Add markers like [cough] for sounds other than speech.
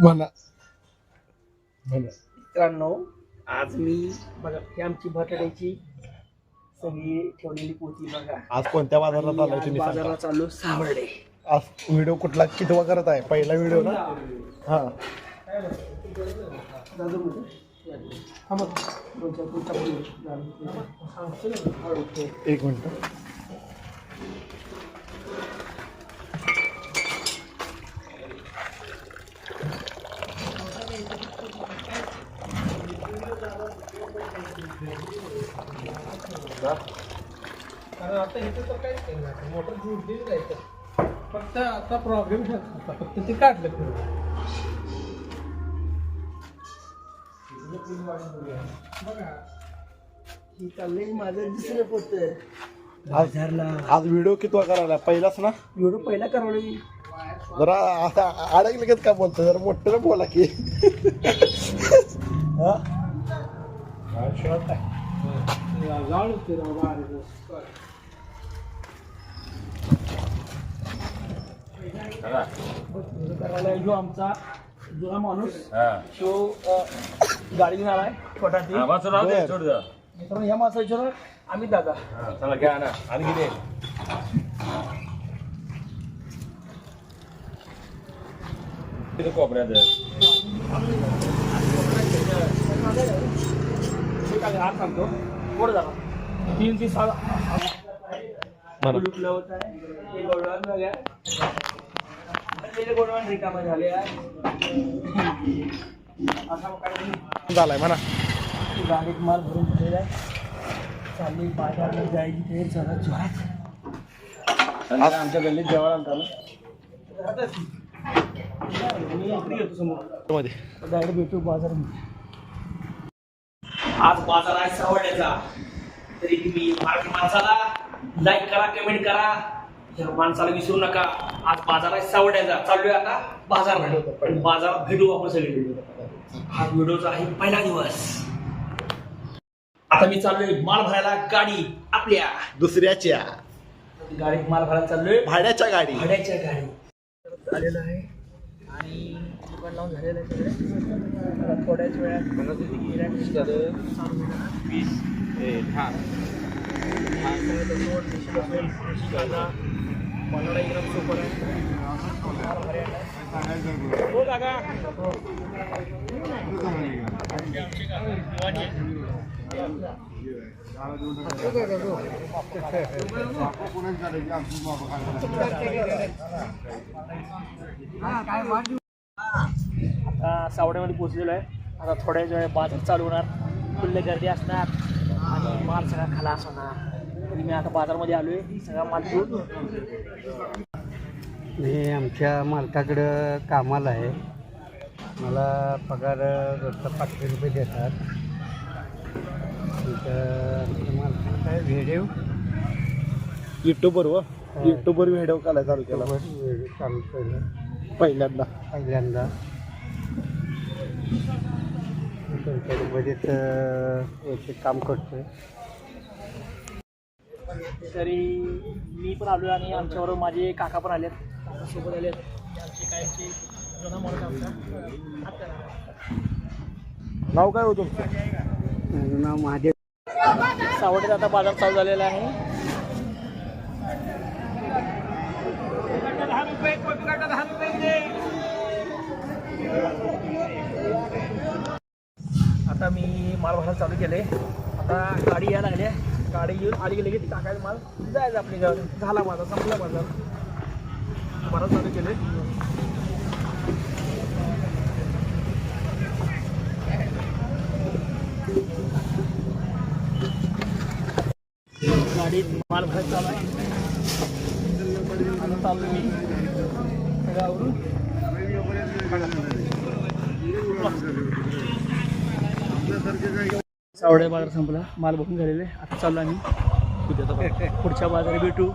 म्हणा. मित्रांनो आज मी बघा ही आमची बटाट्याची सगळी ठेवलेली पोती बघा. आज कोणत्या बाजारात आज तुम्ही बाजाराला सांगा चाललो सावर्डे. आज व्हिडिओ कुठला कितवा करत आहे? पहिला व्हिडिओ ना? हा. दादू? हा. एक मिनिट. कारण आता इथं तर काहीच नाही ना. मोटर जोडलेली नाही तर. फक्त आता प्रॉब्लेम होता फक्त ते काढलं बघा. ही चाललंय माझं दुसरं पोत आज बाजारला आज व्हिडिओ कितवा करायला? पहिलाच ना? एवढं पहिला करवलं जरा आता अडकलं का बोलतो जरा मोठं बोला की. [laughs] हा? राव बाहेर जो आमचा जुना माणूस तो गाडी घेणार आहे छोटा. मित्रांनो या माणसा विचार आम्ही दादा. चला घ्या ना. आणि किती किती कोपऱ्यात हात सांगतो. पुढे झाला तीन ते सहा. लुटलं होत. आहे गोडवान बघा. गोडवान रिकामा झाले झालाय म्हणा. गाडीत माल भरून ठेवलेला आहे. चालली बाजारला जायची ते जरा जोरात. आमच्या गल्लीत जेवण घरातच. मी इकडे येतो समोर. मध्ये. डायरेक्ट भेटू बाजार आज बाजार आहे सावड्याचा तरी तुम्ही मराठी माणसाला लाईक करा कमेंट करा. या माणसाला विसरू नका. आज बाजार आहे सावड्याचा चाललोय आता बाजार आणि बाजारात भेटू आपण सगळे. हा व्हिडिओचा आहे पहिला दिवस. आता मी चाललोय माल भरायला. गाडी आपल्या. दुसऱ्याच्या. गाडीत माल भरायला चाललोय. भाड्याच्या गाडी. भाड्याच्या गाडी आलेलं आहे. आणि दुकान लावून झालेलं आहे सगळं. थोड्याच वेळात गिऱ्हाईक चालू होणार. हा. सगळं तसं देशी असेल, देशी कांदा, बनवणं एकदम सुपर आहे. हो काका आता सावड्यामध्ये पोहोचलेलो आहे. आता थोड्याच वेळ बाजार चालू होणार. फुल्ले गर्दी असणार आणि माल सगळा खलास होणार. मी आता बाजारमध्ये आलो आहे सगळा माल घेऊन. मी आमच्या मालकाकडं कामाला आहे. मला पगार रोजचा पाचशे रुपये देतात. काय व्हिडिओ? युट्यूबवर व? युट्यूबवर व्हिडिओ काढायला चालू केला. व्हिडिओ चालू केलं. पहिल्यांदा. पहिल्यांदा. याचे काम करतोय. तरी मी पण आलो आणि आमच्याबरोबर माझे काका पण आलेत. काका सोबत आलेत. ते आमचे आमचा नाव काय होतं माझं नाव महादेव. सावड्यात आता बाजार चालू झालेला आहे. आता मी माल भरायला चालू केले आता गाडी यायला लागली आहे. गाडी येऊन आली गेली की टाकायला माल. जायचं आपली गाडी. झाला माझा संपला बाजार भरायला चालू केले गाडीत माल भरत चालू आहे. चाललो मी. गावरून सावड्या बाजार संपला. माल बघून झालेले. आता चाललो आम्ही. पुढच्या बाजारात भेटू.